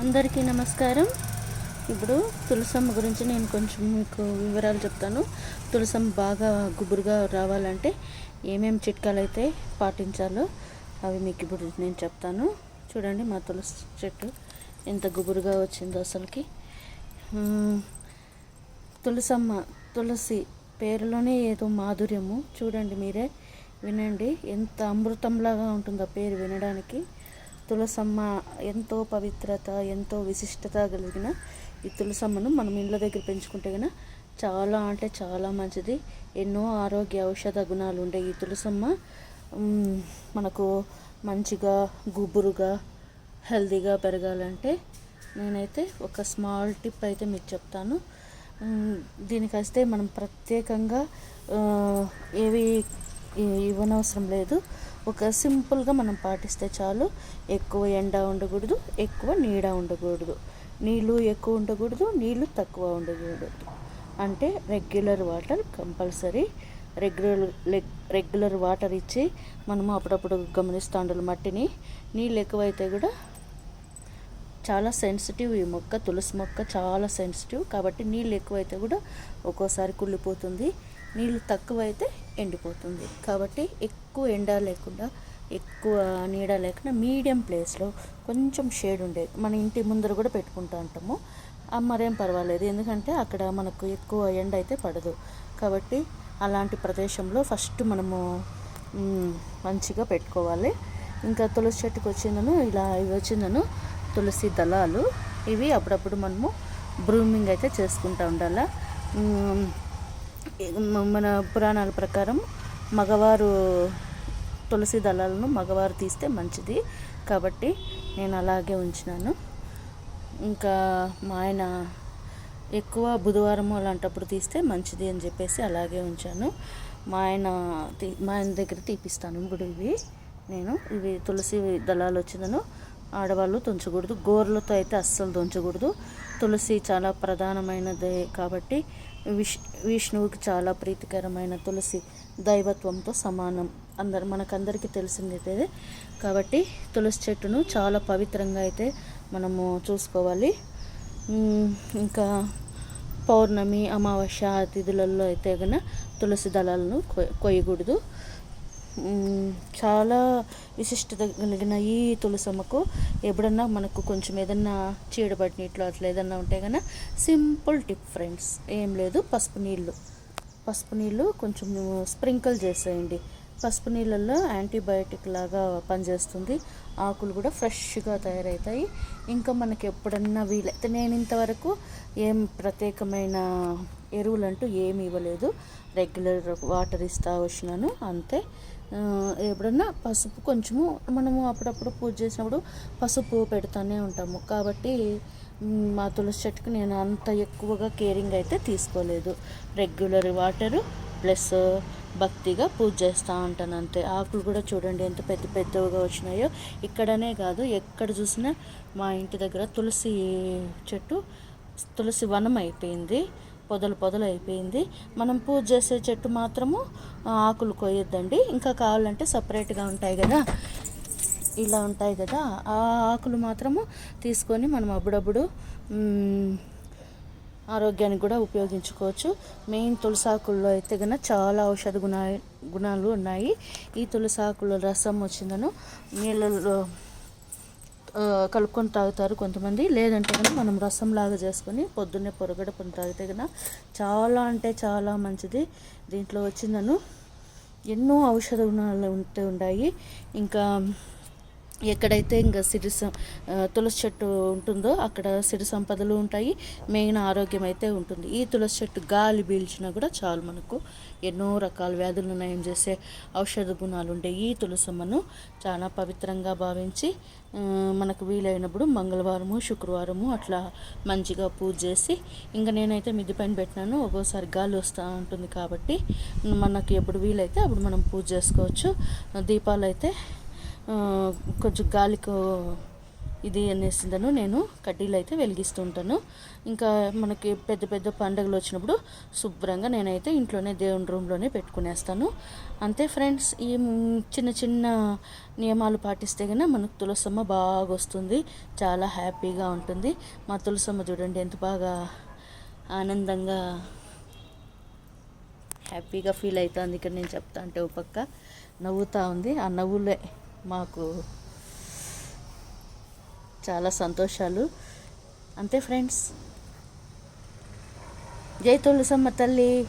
అందరికీ నమస్కారం. ఇప్పుడు తులసమ్మ గురించి నేను కొంచెం మీకు వివరాలు చెప్తాను. తులసమ్మ బాగా గుబురుగా రావాలంటే ఏమేమి చిట్కాలు అయితే పాటించాలో అవి మీకు ఇప్పుడు నేను చెప్తాను. చూడండి మా తులసి చెట్టు ఎంత గుబురుగా వచ్చిందో అసలుకి. తులసమ్మ తులసి పేరులోనే ఏదో మాధుర్యము. చూడండి మీరే వినండి. ఎంత అమృతంలాగా ఉంటుందో పేరు వినడానికి. తులసమ్మ ఎంతో పవిత్రత ఎంతో విశిష్టత కలిగిన ఈ తులసమ్మను మనం ఇండ్ల దగ్గర పెంచుకుంటే కనుక చాలా అంటే చాలా మంచిది. ఎన్నో ఆరోగ్య ఔషధ గుణాలు ఉండే ఈ తులసమ్మ మనకు మంచిగా గుబురుగా హెల్దీగా పెరగాలంటే నేనైతే ఒక స్మాల్ టిప్ అయితే మీకు చెప్తాను. దీనికి వస్తే మనం ప్రత్యేకంగా ఏవి ఇవ్వనవసరం లేదు. ఒక సింపుల్గా మనం పాటిస్తే చాలు. ఎక్కువ ఎండ ఉండకూడదు ఎక్కువ నీడ ఉండకూడదు. నీళ్ళు ఎక్కువ ఉండకూడదు నీళ్ళు తక్కువ ఉండకూడదు. అంటే regular water compulsory. Regular regular water ఇచ్చి మనము అప్పుడప్పుడు గమనిస్తూ ఉండాలి మట్టిని. నీళ్ళు ఎక్కువైతే కూడా చాలా సెన్సిటివ్ ఈ మొక్క తులసి మొక్క చాలా సెన్సిటివ్. కాబట్టి నీళ్ళు ఎక్కువైతే కూడా ఒక్కోసారి కుళ్ళిపోతుంది. నీళ్ళు తక్కువైతే ఎండిపోతుంది. కాబట్టి ఎక్కువ ఎండ లేకుండా ఎక్కువ నీడ లేకుండా మీడియం ప్లేస్లో కొంచెం షేడ్ ఉండేది మన ఇంటి ముందర కూడా పెట్టుకుంటూ ఉంటాము. మరేం పర్వాలేదు. ఎందుకంటే అక్కడ మనకు ఎక్కువ ఎండ అయితే పడదు. కాబట్టి అలాంటి ప్రదేశంలో ఫస్ట్ మనము మంచిగా పెట్టుకోవాలి. ఇంకా తులసి చెట్టుకు వచ్చిందను ఇలా ఇవి వచ్చిందను తులసి దళాలు. ఇవి అప్పుడప్పుడు మనము బ్రూమింగ్ అయితే చేసుకుంటూ ఉండాలా. మన పురాణాల ప్రకారం మగవారు తులసి దళాలను మగవారు తీస్తే మంచిది. కాబట్టి నేను అలాగే ఉంచినాను. ఇంకా మా ఆయన ఎక్కువ బుధవారం అలాంటప్పుడు తీస్తే మంచిది అని చెప్పేసి అలాగే ఉంచాను. మా ఆయన తీ మా ఆయన దగ్గర తీపిస్తాను. ఇప్పుడు ఇవి నేను ఇవి తులసి దళాలు వచ్చినను ఆడవాళ్ళు తుంచకూడదు గోర్లతో అయితే అస్సలు తుంచకూడదు. తులసి చాలా ప్రధానమైనదే కాబట్టి విష్ విష్ణువుకి చాలా ప్రీతికరమైన తులసి దైవత్వంతో సమానం. అందరు మనకందరికీ తెలిసిందే కాబట్టి తులసి చెట్టును చాలా పవిత్రంగా అయితే మనము చూసుకోవాలి. ఇంకా పౌర్ణమి అమావాస్య తిథులలో అయితే గన తులసి దళాలను కొ- కొయ్యకూడదు. చాలా విశిష్టత కలిగిన ఈ తులసమ్మకు ఎప్పుడన్నా మనకు కొంచెం ఏదన్నా చీడబడినట్లు అట్లా ఏదన్నా ఉంటే కనుక సింపుల్ టిప్ ఫ్రెండ్స్ ఏం లేదు పసుపు నీళ్ళు. పసుపు నీళ్ళు కొంచెం స్ప్రింకిల్ చేసేయండి. పసుపు నీళ్ళల్లో యాంటీబయాటిక్ లాగా పనిచేస్తుంది. ఆకులు కూడా ఫ్రెష్గా తయారవుతాయి. ఇంకా మనకి ఎప్పుడన్నా వీలైతే నేను ఇంతవరకు ఏం ప్రత్యేకమైన ఎరువులు అంటూ ఏమి ఇవ్వలేదు. రెగ్యులర్ వాటర్ ఇస్తా వచ్చినాను అంతే. ఎప్పుడన్నా పసుపు కొంచెము మనము అప్పుడప్పుడు పూజ చేసినప్పుడు పసుపు పెడతానే ఉంటాము. కాబట్టి మా తులసి చెట్టుకు నేను అంత ఎక్కువగా కేరింగ్ అయితే తీసుకోలేదు. రెగ్యులర్ వాటరు ప్లస్ భక్తిగా పూజ చేస్తూ ఉంటాను అంతే. ఆకులు కూడా చూడండి ఎంత పెద్ద పెద్దవిగా వచ్చినాయో. ఇక్కడనే కాదు ఎక్కడ చూసినా మా ఇంటి దగ్గర తులసి చెట్టు తులసి వనం అయిపోయింది. పొదలు పొదలు అయిపోయింది. మనం పూజ చేసే చెట్టు మాత్రము ఆకులు కొయ్యొద్దండి. ఇంకా కావాలంటే సపరేట్గా ఉంటాయి కదా. ఇలా ఉంటాయి కదా. ఆ ఆకులు మాత్రము తీసుకొని మనం అప్పుడప్పుడు ఆరోగ్యానికి కూడా ఉపయోగించుకోవచ్చు. మెయిన్ తులసాకుల్లో అయితే కనుక చాలా ఔషధ గుణ గుణాలు ఉన్నాయి. ఈ తులసాకుల రసం వచ్చిందను నీళ్ళలో కలుపుకొని తాగుతారు కొంతమంది. లేదంటే కనుక మనం రసం లాగా చేసుకొని పొద్దున్నే పొరగడపని తాగితే కనుక చాలా అంటే చాలా మంచిది. దీంట్లో వచ్చిందను. ఎన్నో ఔషధ గుణాలు ఉంటే ఉన్నాయి ఇంకా ఎక్కడైతే ఇంకా సిరి సం- తులసి చెట్టు ఉంటుందో అక్కడ సిరి సంపదలు ఉంటాయి. మెయిన్ ఆరోగ్యం అయితే ఉంటుంది. ఈ తులసి చెట్టు గాలి పీల్చినా కూడా చాలు మనకు. ఎన్నో రకాల వ్యాధులను నయం చేసే ఔషధ గుణాలు ఉంటాయి ఈ తులసమ్మను చాలా పవిత్రంగా భావించి మనకు వీలైనప్పుడు మంగళవారము శుక్రవారము అట్లా మంచిగా పూజ చేసి ఇంకా నేనైతే మిద్ది పైన పెట్టినాను. ఒక్కోసారి గాలి వస్తూ ఉంటుంది కాబట్టి మనకు ఎప్పుడు వీలైతే అప్పుడు మనం పూజ చేసుకోవచ్చు. దీపాలు అయితే కొంచెం గాలికి ఇది అనేసిందను నేను కడ్డీలు అయితే వెలిగిస్తూ ఉంటాను ఇంకా మనకి పెద్ద పెద్ద పండుగలు వచ్చినప్పుడు శుభ్రంగా నేనైతే ఇంట్లోనే దేవుని రూమ్లోనే పెట్టుకునేస్తాను. అంతే ఫ్రెండ్స్ ఈ చిన్న చిన్న నియమాలు పాటిస్తే కన్నా మనకు తులసమ్మ బాగా వస్తుంది చాలా హ్యాపీగా ఉంటుంది. మా తులసమ్మ చూడండి ఎంత బాగా ఆనందంగా హ్యాపీగా ఫీల్ అవుతుంది. ఇక్కడ నేను చెప్తా అంటే ఒక పక్క నవ్వుతూ ఉంది. ఆ నవ్వులే మాకు చాలా సంతోషాలు. అంతే ఫ్రెండ్స్. జై తులసమ్మ తల్లి.